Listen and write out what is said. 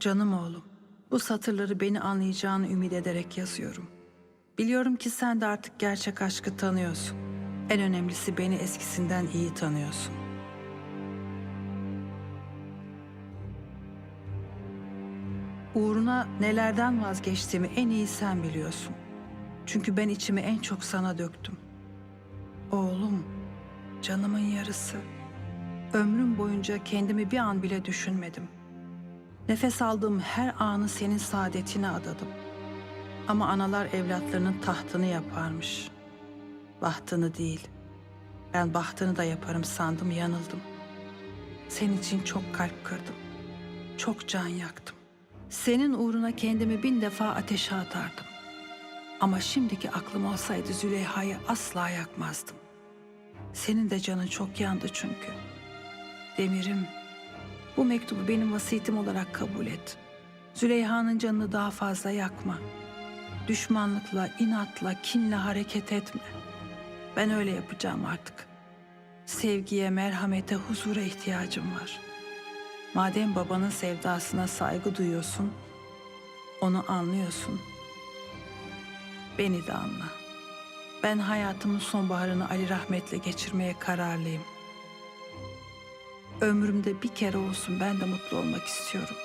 Canım oğlum, bu satırları beni anlayacağını ümit ederek yazıyorum. Biliyorum ki sen de artık gerçek aşkı tanıyorsun. En önemlisi beni eskisinden iyi tanıyorsun. Uğruna nelerden vazgeçtiğimi en iyi sen biliyorsun. Çünkü ben içimi en çok sana döktüm. Oğlum, canımın yarısı. Ömrüm boyunca kendimi bir an bile düşünmedim. Nefes aldığım her anı senin saadetine adadım. Ama analar evlatlarının tahtını yaparmış. Bahtını değil. Ben bahtını da yaparım sandım, yanıldım. Senin için çok kalp kırdım. Çok can yaktım. Senin uğruna kendimi bin defa ateşe atardım. Ama şimdiki aklım olsaydı Züleyha'yı asla yakmazdım. Senin de canın çok yandı çünkü. Demir'im, bu mektubu benim vasiyetim olarak kabul et. Züleyha'nın canını daha fazla yakma. Düşmanlıkla, inatla, kinle hareket etme. Ben öyle yapacağım artık. Sevgiye, merhamete, huzura ihtiyacım var. Madem babanın sevdasına saygı duyuyorsun, onu anlıyorsun. Beni de anla. Ben hayatımın sonbaharını Ali Rahmet'le geçirmeye kararlıyım. Ömrümde bir kere olsun ben de mutlu olmak istiyorum.